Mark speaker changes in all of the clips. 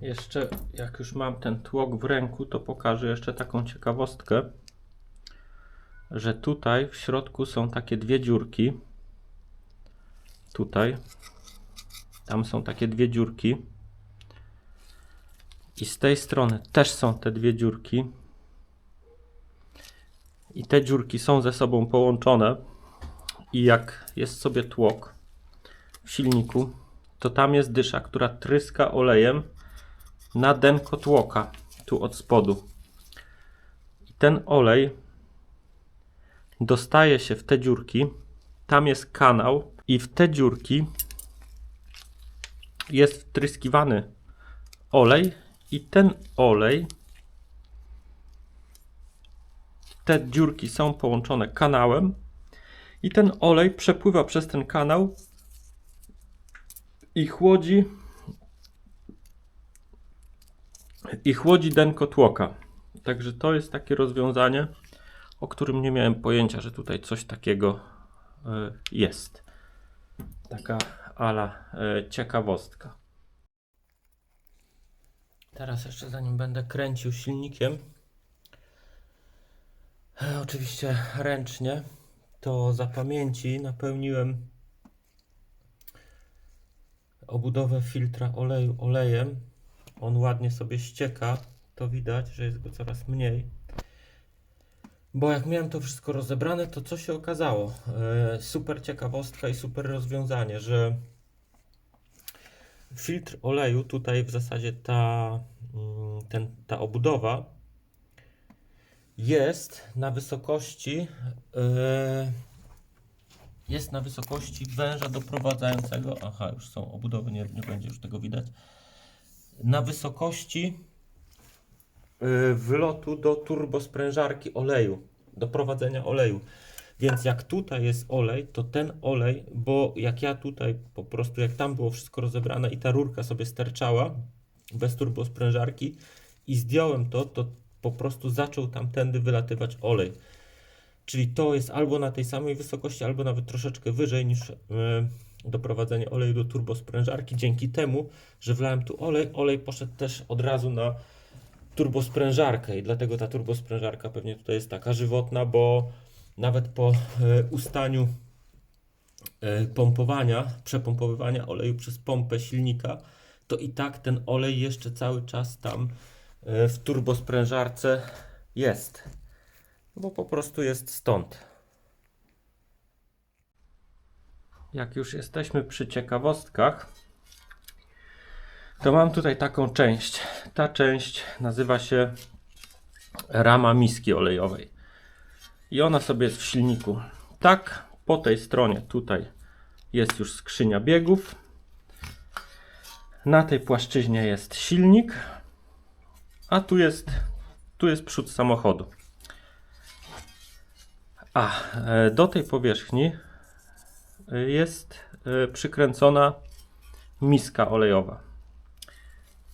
Speaker 1: Jeszcze, jak już mam ten tłok w ręku, to pokażę jeszcze taką ciekawostkę, że tutaj w środku są takie dwie dziurki. Tutaj. Tam są takie dwie dziurki. I z tej strony też są te dwie dziurki. I te dziurki są ze sobą połączone. I jak jest sobie tłok w silniku, to tam jest dysza, która tryska olejem na denko tłoka, tu od spodu. I ten olej dostaje się w te dziurki. Tam jest kanał, i w te dziurki jest wtryskiwany olej, i ten olej, te dziurki są połączone kanałem, i ten olej przepływa przez ten kanał i chłodzi i chłodzi denko tłoka. Także to jest takie rozwiązanie, o którym nie miałem pojęcia, że tutaj coś takiego y, jest. Taka ala y, ciekawostka. Teraz jeszcze zanim będę kręcił silnikiem, e, oczywiście ręcznie, to za pamięci napełniłem obudowę filtra oleju olejem. On ładnie sobie ścieka. To widać, że jest go coraz mniej. Bo jak miałem to wszystko rozebrane, to co się okazało? E, super ciekawostka i super rozwiązanie, że filtr oleju, tutaj w zasadzie ta, mm, ten, ta obudowa jest na wysokości e, jest na wysokości węża doprowadzającego. Aha, już są obudowy, nie, nie będzie już tego widać. Na wysokości y, wlotu do turbosprężarki oleju, do prowadzenia oleju. Więc jak tutaj jest olej, to ten olej, bo jak ja tutaj po prostu, jak tam było wszystko rozebrane i ta rurka sobie sterczała bez turbosprężarki i zdjąłem to, to po prostu zaczął tamtędy wylatywać olej. Czyli to jest albo na tej samej wysokości, albo nawet troszeczkę wyżej niż e, doprowadzenie oleju do turbosprężarki. Dzięki temu, że wlałem tu olej, olej poszedł też od razu na turbosprężarkę i dlatego ta turbosprężarka pewnie tutaj jest taka żywotna, bo nawet po e, ustaniu e, pompowania, przepompowywania oleju przez pompę silnika, to i tak ten olej jeszcze cały czas tam e, w turbosprężarce jest bo po prostu jest stąd. Jak już jesteśmy przy ciekawostkach, to mam tutaj taką część. Ta część nazywa się rama miski olejowej. I ona sobie jest w silniku. Tak, po tej stronie tutaj jest już skrzynia biegów. Na tej płaszczyźnie jest silnik, a tu jest, tu jest przód samochodu. A e, do tej powierzchni jest e, przykręcona miska olejowa.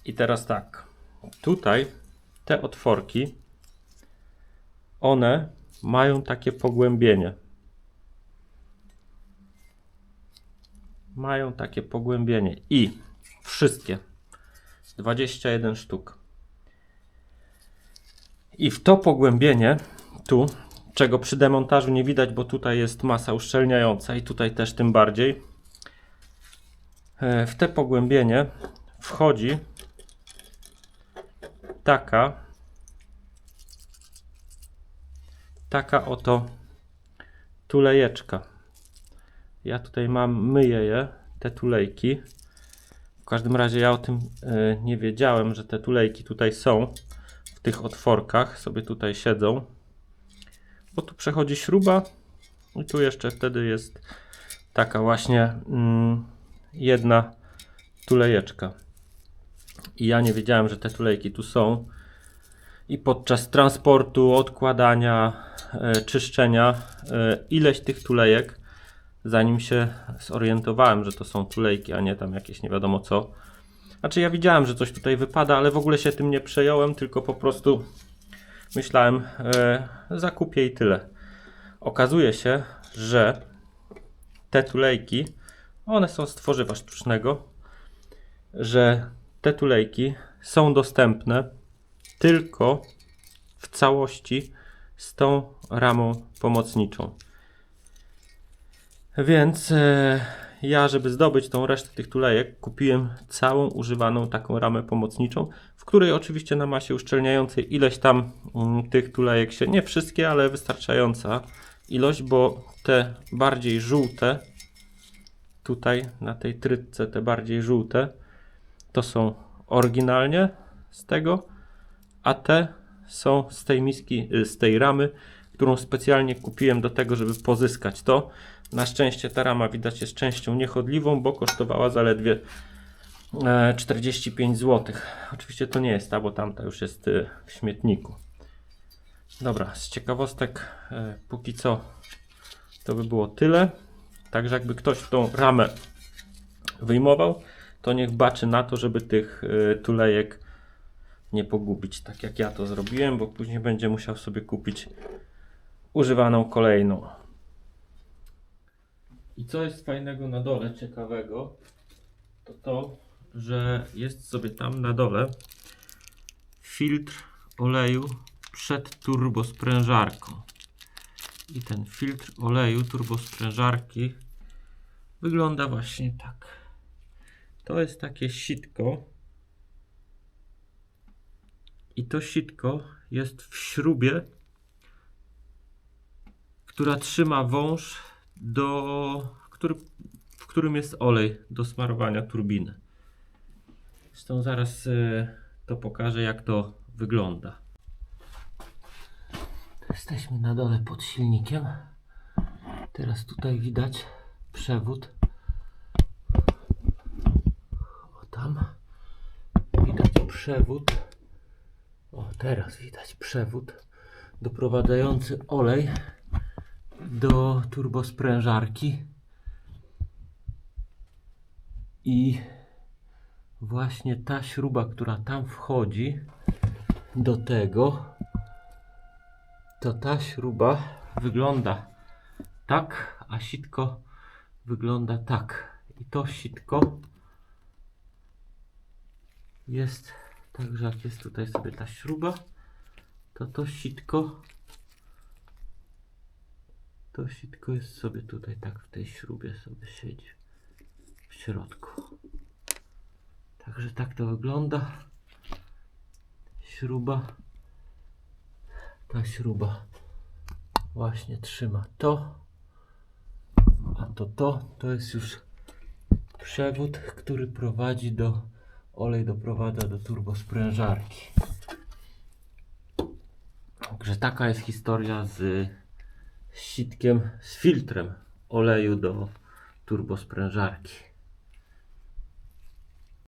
Speaker 1: I teraz tak, tutaj te otworki, one mają takie pogłębienie. Mają takie pogłębienie i wszystkie 21 sztuk. I w to pogłębienie tu czego przy demontażu nie widać, bo tutaj jest masa uszczelniająca i tutaj też tym bardziej. E, w te pogłębienie wchodzi taka taka oto tulejeczka. Ja tutaj mam, myję je, te tulejki. W każdym razie ja o tym e, nie wiedziałem, że te tulejki tutaj są w tych otworkach, sobie tutaj siedzą bo tu przechodzi śruba i tu jeszcze wtedy jest taka właśnie mm, jedna tulejeczka. I ja nie wiedziałem, że te tulejki tu są. I podczas transportu, odkładania, e, czyszczenia, e, ileś tych tulejek, zanim się zorientowałem, że to są tulejki, a nie tam jakieś nie wiadomo co. Znaczy ja widziałem, że coś tutaj wypada, ale w ogóle się tym nie przejąłem, tylko po prostu myślałem, e, zakupię i tyle. Okazuje się, że te tulejki, one są z tworzywa sztucznego, że te tulejki są dostępne tylko w całości z tą ramą pomocniczą. Więc e, ja, żeby zdobyć tą resztę tych tulejek, kupiłem całą używaną taką ramę pomocniczą, w której oczywiście na masie uszczelniającej ileś tam mm, tych tulejek się, nie wszystkie, ale wystarczająca ilość, bo te bardziej żółte, tutaj na tej trytce te bardziej żółte, to są oryginalnie z tego, a te są z tej miski, y, z tej ramy, którą specjalnie kupiłem do tego, żeby pozyskać to. Na szczęście ta rama widać jest częścią niechodliwą, bo kosztowała zaledwie e, 45 zł. Oczywiście to nie jest ta, bo tamta już jest y, w śmietniku. Dobra, z ciekawostek e, póki co to by było tyle. Także jakby ktoś tą ramę wyjmował, to niech baczy na to, żeby tych tulejek nie pogubić, tak jak ja to zrobiłem, bo później będzie musiał sobie kupić używaną kolejną. I co jest fajnego na dole, ciekawego, to to, że jest sobie tam na dole filtr oleju przed turbosprężarką. I ten filtr oleju turbosprężarki wygląda właśnie tak. To jest takie sitko. I to sitko jest w śrubie, która trzyma wąż, do, który, w którym jest olej do smarowania turbiny. Zresztą zaraz y, to pokażę, jak to wygląda. Jesteśmy na dole pod silnikiem. Teraz tutaj widać przewód. O tam. Widać przewód. O teraz widać przewód doprowadzający olej do turbosprężarki. I właśnie ta śruba, która tam wchodzi do tego, to ta śruba wygląda tak, a sitko wygląda tak. I to sitko jest także jak jest tutaj sobie ta śruba, to to sitko to sitko jest sobie tutaj tak w tej śrubie sobie siedzi w środku. Także tak to wygląda. Śruba ta śruba właśnie trzyma to, a to to, to jest już przewód, który prowadzi do, olej doprowadza do turbosprężarki. Także taka jest historia z sitkiem, z filtrem oleju do turbosprężarki.